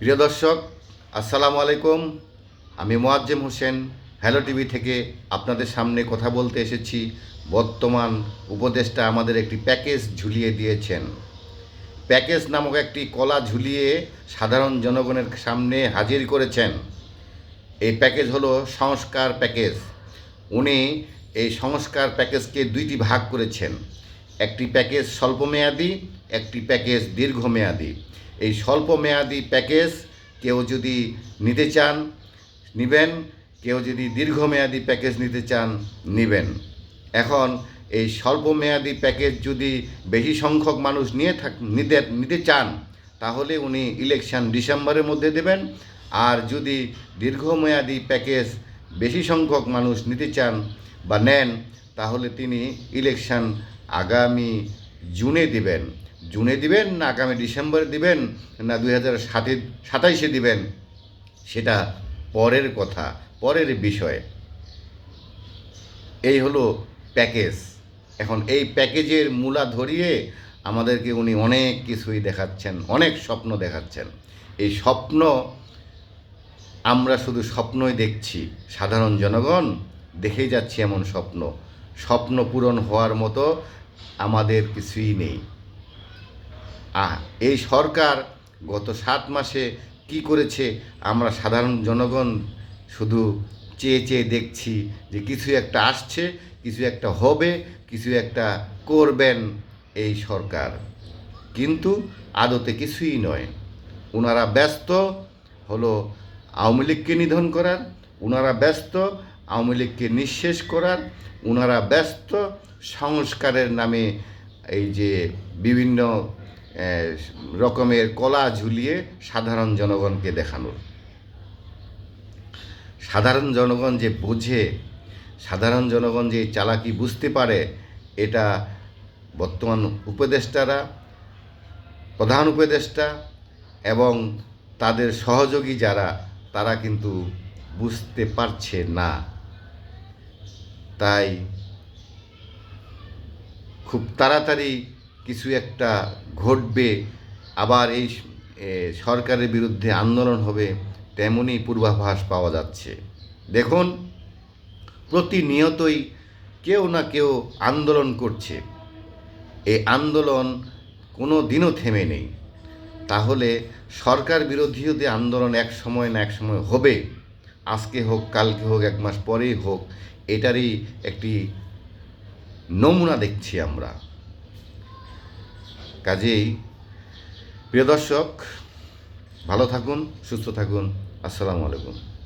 প্রিয় দর্শক, আসসালামু আলাইকুম। আমি মোয়াজ্জেম হোসেন হ্যালো টিভি থেকে আপনাদের সামনে কথা বলতে এসেছি। বর্তমান উপদেষ্টা আমাদের একটি প্যাকেজ ঝুলিয়ে দিয়েছেন। প্যাকেজ নামক একটি কলা ঝুলিয়ে সাধারণ জনগণের সামনে হাজির করেছেন। এই প্যাকেজ হলো সংস্কার প্যাকেজ। উনি এই সংস্কার প্যাকেজকে দুইটি ভাগ করেছেন। একটি প্যাকেজ স্বল্পমেয়াদী, একটি প্যাকেজ দীর্ঘমেয়াদী। এই স্বল্পমেয়াদী প্যাকেজ কেউ যদি নিতে চান, নেবেন। কেউ যদি দীর্ঘমেয়াদী প্যাকেজ নিতে চান, নেবেন। এখন এই স্বল্পমেয়াদী প্যাকেজ যদি বেশি সংখ্যক মানুষ নিয়ে থাক, নিতে নিতে চান, তাহলে উনি ইলেকশন ডিসেম্বরের মধ্যে দেবেন। আর যদি দীর্ঘমেয়াদী প্যাকেজ বেশি সংখ্যক মানুষ নিতে চান বা নেন, তাহলে তিনি ইলেকশন আগামী জুনে দিবেন। জুনে দিবেন না আগামী ডিসেম্বরে দিবেন না দুই হাজার সাতে, সাতাইশে দিবেন? সেটা পরের কথা, পরের বিষয়। এই হলো প্যাকেজ। এখন এই প্যাকেজের মূলা ধরিয়ে আমাদেরকে উনি অনেক কিছুই দেখাচ্ছেন, অনেক স্বপ্ন দেখাচ্ছেন। এই স্বপ্ন আমরা শুধু স্বপ্নই দেখছি, সাধারণ জনগণ দেখেই যাচ্ছি এমন স্বপ্ন। স্বপ্ন পূরণ হওয়ার মতো আমাদের কিছুই নেই। এই সরকার গত সাত মাসে কি করেছে? আমরা সাধারণ জনগণ শুধু চেয়ে চেয়ে দেখছি যে কিছু একটা আসছে, কিছু একটা হবে, কিছু একটা করবেন এই সরকার। কিন্তু আদতে কিছুই নয়। ওনারা ব্যস্ত, হলো আওয়ামী লীগকে নিধন করার ওনারা ব্যস্ত, আওয়ামী লীগকে নিঃশেষ করার ওনারা ব্যস্ত, সংস্কারের নামে এই যে বিভিন্ন রকমের কলা ঝুলিয়ে সাধারণ জনগণকে দেখানোর। সাধারণ জনগণ যে বোঝে, সাধারণ জনগণ যে চালাকি বুঝতে পারে, এটা বর্তমান উপদেষ্টারা, প্রধান উপদেষ্টা এবং তাদের সহযোগী যারা, তারা কিন্তু বুঝতে পারছে না। তাই খুব তাড়াতাড়ি কিছু একটা ঘটবে, আবার এই সরকারের বিরুদ্ধে আন্দোলন হবে তেমনই পূর্বাভাস পাওয়া যাচ্ছে। দেখুন, প্রতিনিয়তই কেউ না কেউ আন্দোলন করছে। এই আন্দোলন কোনো দিনও থেমে নেই। তাহলে সরকার বিরোধী যদি আন্দোলন এক সময় না এক সময় হবে। আজকে হোক, কালকে হোক, এক মাস পরেই হোক, এটারই একটি নমুনা দেখছি আমরা। কাজেই। প্রিয় দর্শক ভালো থাকুন সুস্থ থাকুন। আসসালামু আলাইকুম।